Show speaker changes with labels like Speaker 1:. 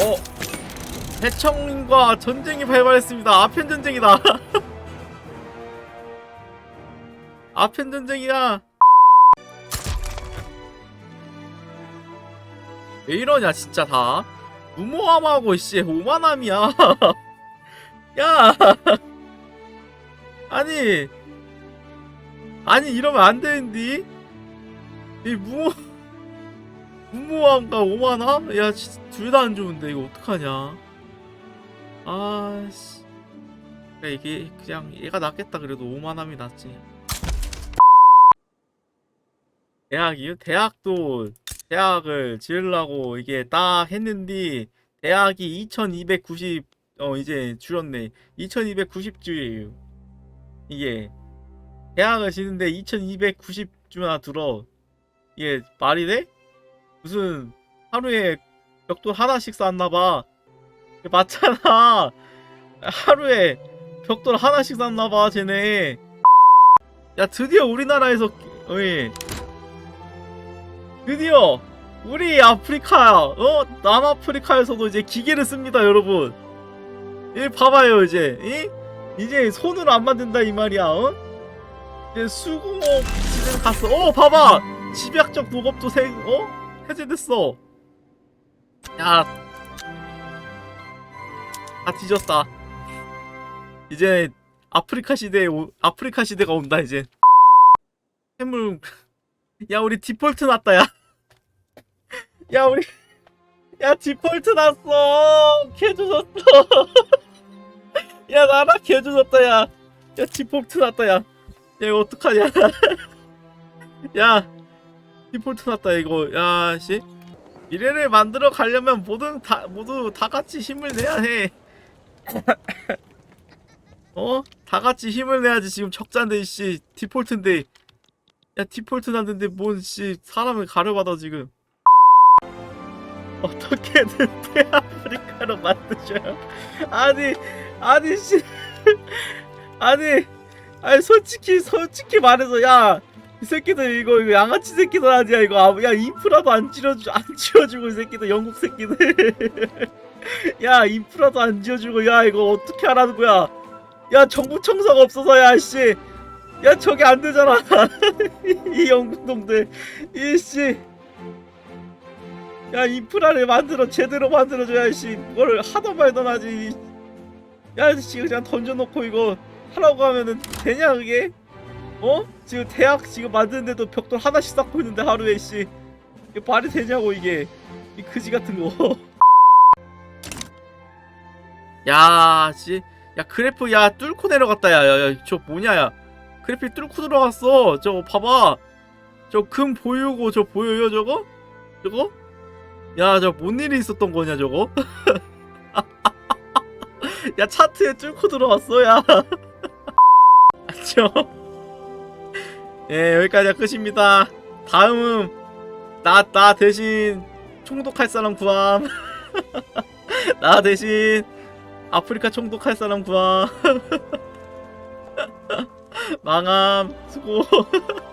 Speaker 1: 어? 해청과 전쟁이 발발했습니다. 아편 전쟁이다. 아편 전쟁이야. 왜 이러냐 진짜 다. 무모함하고 씨 오만함이야. 야! 아니. 아니 이러면 안 되는디 이 무모 무모함과 오만함? 야 둘 다 안 좋은데 이거 어떡하냐? 아씨. 그래 이게 그냥 얘가 낫겠다 그래도 오만함이 낫지. 대학이요? 대학도 대학을 지으려고 이게 딱 했는데 대학이 2290 어 이제 줄었네. 2290주예요. 이게 대학을 지는데 2290주나 들어. 이게 말이 돼? 무슨 하루에 벽돌 하나씩 쌓았나봐. 맞잖아. 하루에 벽돌 하나씩 쌓았나봐 쟤네. 야 드디어 우리나라에서 어이. 드디어 우리 아프리카 어? 남아프리카에서도 이제 기계를 씁니다 여러분. 이 봐봐요 이제. 이? 이제 손으로 안 만든다 이 말이야 어? 이제 수공업 지금 갔어. 어 봐봐. 집약적 노업도 생 어? 해제됐어. 야. 다 뒤졌다. 이제 아프리카 시대에 오, 아프리카 시대가 온다 이제. 해물. 야 우리 디폴트 났다 야. 야 우리. 야 디폴트 났어. 개조졌어. 야 나라 개조졌다 야 야 디폴트 났다 야 야 이거 어떡하냐. 야 디폴트 났다 이거. 야씨. 미래를 만들어 가려면 모든 다 모두 다 같이 힘을 내야 해. 어? 다 같이 힘을 내야지 지금 적자인데 씨. 디폴트인데. 야 디폴트 났는데 뭔 씨. 사람을 가려받아 지금. 어떻게든 대아프리카로 만드셔요. 아니, 아니, 씨. 아니, 아니, 솔직히, 솔직히 말해서, 야, 이 새끼들, 이거, 이거 양아치 새끼들 아니야, 이거. 아, 야, 인프라도 안 지어주, 안 지어주고, 이 새끼들, 영국 새끼들. 야, 인프라도 안 지어주고, 야, 이거 어떻게 하라는 거야. 야, 정부 청사가 없어서, 야, 씨. 야, 저게 안 되잖아. 이 영국놈들. 이, 씨. 야 인프라를 만들어 제대로 만들어줘야지 뭘 하던 말던 하지 야씨 그냥 던져놓고 이거 하라고 하면은 되냐 그게 어? 지금 대학 지금 만드는데도 벽돌 하나씩 쌓고 있는데 하루에 씨. 이게 말이 되냐고 이게. 이 그지 같은 거 야 씨 야 그래프 야 뚫고 내려갔다 야야야 저 뭐냐 야. 그래픽 뚫고 들어갔어. 저거 봐봐. 저 금 보이고 저 보여요 저거? 저거? 야, 저 뭔 일이 있었던 거냐, 저거? 야, 차트에 뚫고 들어왔어, 야. 안녕. 예, 여기까지가 끝입니다. 다음은, 나, 나 대신 총독할 사람 구함. 나 대신 아프리카 총독할 사람 구함. 망함, 수고.